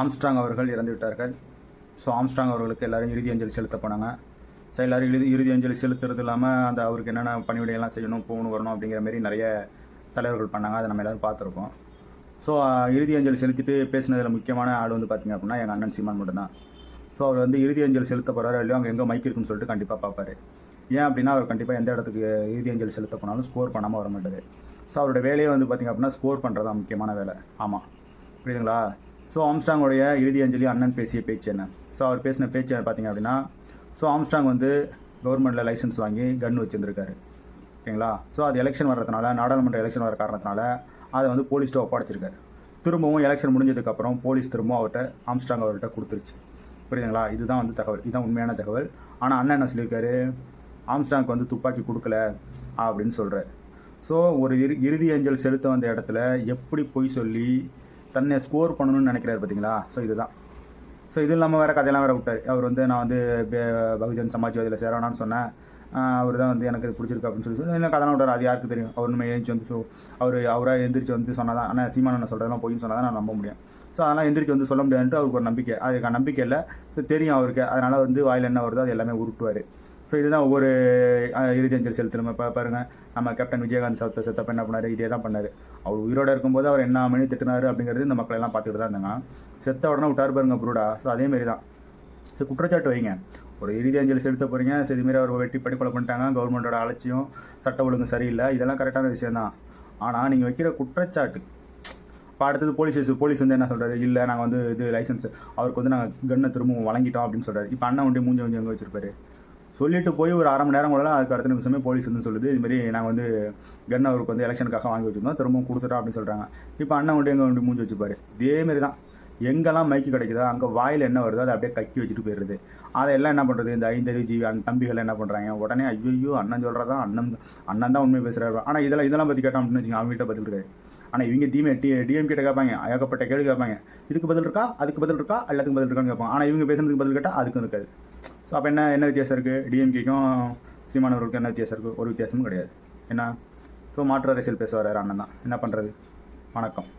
Armstrong அவர்கள் இறந்து விட்டார்கள் ஸோ ஆம்ஸ்ட்ராங் அவர்களுக்கு எல்லோரும் இறுதி அஞ்சலி செலுத்த போனாங்க. ஸோ எல்லோரும் இறுதி இறுதி அஞ்சலி செலுத்துறது இல்லாமல் அந்த அவருக்கு என்னென்ன பணிவிடையெல்லாம் செய்யணும் போகணும் வரணும் அப்படிங்கிற மாதிரி நிறைய தலைவர்கள் பண்ணாங்க. அதை நம்ம எல்லோரும் பார்த்துருக்கோம். ஸோ இறுதி அஞ்சலி செலுத்திட்டு பேசினதில் முக்கியமான ஆள் வந்து பார்த்திங்க அப்படின்னா எங்கள் அண்ணன் சீமான் மட்டும்தான். ஸோ அவர் வந்து இறுதி அஞ்சலி செலுத்த போகிறாரோ இல்லையோ அங்கே எங்கே மைக் இருக்குன்னு சொல்லிட்டு கண்டிப்பாக பார்ப்பார். ஏன் அப்படின்னா அவர் கண்டிப்பாக எந்த இடத்துக்கு இறுதி அஞ்சலி செலுத்த போனாலும் ஸ்கோர் பண்ணாமல் வர மாட்டார். ஸோ அவரோட வேலையே வந்து பார்த்திங்க அப்படின்னா ஸ்கோர் பண்ணுறது தான் முக்கியமான வேலை. ஆமாம் புரியுதுங்களா? ஸோ ஆம்ஸ்டாங்கோடைய இறுதி அஞ்சலி அண்ணன் பேசிய பேச்சு என்ன? ஸோ அவர் பேசின பேச்சு பார்த்தீங்க அப்படின்னா ஸோ ஆம்ஸ்டாங் வந்து கவர்மெண்ட்டில் லைசன்ஸ் வாங்கி கன் வச்சுருந்துருக்காரு. ஓகேங்களா? ஸோ அது எலெக்ஷன் வர்றதுனால நாடாளுமன்ற எலெக்ஷன் வர காரணத்தினால அதை வந்து போலீஸ்ட்டு ஒப்படைச்சிருக்காரு. திரும்பவும் எலெக்ஷன் முடிஞ்சதுக்கப்புறம் போலீஸ் திரும்பவும் அவர்கிட்ட ஆம்ஸ்டாங் அவர்கிட்ட கொடுத்துருச்சு. புரியுதுங்களா? இதுதான் வந்து தகவல். இதுதான் உண்மையான தகவல். ஆனால் அண்ணன் என்ன சொல்லியிருக்காரு? ஆம்ஸ்டாங்க்கு வந்து துப்பாக்கி கொடுக்கல அப்படின்னு சொல்கிறார் ஸோ ஒரு இறு இறுதி அஞ்சல் செலுத்த வந்த இடத்துல எப்படி பொய் சொல்லி தன்னை ஸ்கோர் பண்ணணும்னு நினைக்கிறாரு பார்த்தீங்களா ஸோ இதுதான். ஸோ இது இல்லாமல் வேறு கதையெல்லாம் வேறு விட்டார். அவர் வந்து நான் வந்து பகுஜன் சமாஜ்வாதியில் சேரணும்னு சொன்னேன். அவர் தான் வந்து எனக்கு இது பிடிச்சிருக்கு அப்படின்னு சொல்லி சொல்லி என்ன கதைலாம் விட்டார்? அது யாருக்கு தெரியும்? அவர் நம்ம எழுந்திரிச்சு வந்து ஸோ அவர் அவராக எந்திரிச்சு வந்து சொன்னால் தான் ஆனால் சீமான நான் சொல்கிறதெல்லாம் போயின்னு சொன்னால் தான் நான் நம்ப முடியும். ஸோ அதெல்லாம் எந்திரிச்சு வந்து சொல்ல முடியாதுன்ட்டு அவருக்கு ஒரு நம்பிக்கை. அதுக்கு நம்பிக்கை இல்லை. தெரியும் அவருக்கு. அதனால் வந்து வாயில் என்ன வருதோ அது எல்லாமே உருட்டுவார். ஸோ இதுதான் ஒவ்வொரு இறுதி அஞ்சல் செலுத்தணும் இப்போ பாருங்கள் நம்ம கேப்டன் விஜயகாந்த் சத்த செத்தப்ப என்ன பண்ணார்? இதே தான் பண்ணார். அவர் உயிரோடு இருக்கும்போது அவர் என்ன மணி திட்டினாரு அப்படிங்கிறது இந்த மக்கள் எல்லாம் பார்த்துட்டு தான் இருந்தாங்க. செத்த உடனே விட்டார் பாருங்க புருடா. ஸோ அதேமாரி தான் ஸோ குற்றச்சாட்டு வைங்க. ஒரு இறுதி அஞ்சலி செலுத்த போகிறீங்க சரி இதுமாரி அவர் வெட்டி படி கொலை பண்ணிட்டாங்க. கவர்மெண்ட்டோட அலட்சியம் சட்ட ஒழுங்கு சரியில்லை. இதெல்லாம் கரெக்டான விஷயம் தான் ஆனால் நீங்கள் வைக்கிற குற்றச்சாட்டு இப்போ அடுத்தது போலீஸ் ஸ்டேஷன் போலீஸ் வந்து என்ன சொல்கிறாரு இல்லை நாங்கள் வந்து இது லைசன்ஸ் அவருக்கு வந்து நாங்கள் கன்னை திரும்பவும் வழங்கிட்டோம் அப்படின்னு சொல்கிறாரு இப்போ அண்ணன் வண்டி மூஞ்சி வந்து எங்கே வச்சிருப்பாரு? சொல்லிட்டு போய் ஒரு அரை மணி நேரம் கூட அதுக்கு அடுத்த நிமிஷமே போலீஸ் வந்து சொல்லுது இதுமாரி நாங்கள் வந்து கன் அவருக்கு வந்து எலெக்ஷனுக்காக வாங்கி வச்சிருந்தோம் திரும்பவும் கொடுத்துட்டோம் அப்படின்னு சொல்கிறாங்க இப்போ அண்ணன் வண்டி எங்கே வண்டி மூஞ்சி வச்சுப்பாரு இதேமாரி தான். எங்கெல்லாம் மைக்கு கிடைக்குதோ அங்கே வாயில் என்ன வருதோ அதை அப்படியே கக்கி வச்சுட்டு போயிடுது அதெல்லாம் என்ன பண்ணுறது இந்த ஐந்தறிவு ஜீவி அந்த தம்பிகள் என்ன பண்ணுறாங்க உடனே ஐயோ அண்ணன் சொல்கிறதா அண்ணன் அண்ணன் தான் உண்மை பேசுகிறாரு ஆனால் இதெல்லாம் இதெல்லாம் பற்றி கேட்டோம் அப்படின்னு வச்சுக்கோங்க அவங்ககிட்ட பதில் இருக்காது. ஆனால் இவங்க தீமே டி டிஎம் கிட்ட கேட்பாங்க. ஏகப்பட்ட கேள்வி கேட்பாங்க. இதுக்கு பதில் இருக்கா? அதுக்கு பதில் இருக்கா? எல்லாத்துக்கும் பதில் இருக்கான்னு கேட்பாங்க. ஆனால் இவங்க பேசுறதுக்கு பதில் கேட்டால் அதுக்கும் இருக்காது. ஸோ அப்போ என்ன என்ன வித்தியாசம் இருக்குது டிஎம்கேக்கும் சீமானவர்களுக்கும் என்ன வித்தியாசம் இருக்குது ஒரு வித்தியாசமும் கிடையாது. என்ன? ஸோ மாற்று அரசியல் பேச வர்றாரு அண்ணன் தான். என்ன பண்ணுறது வணக்கம்.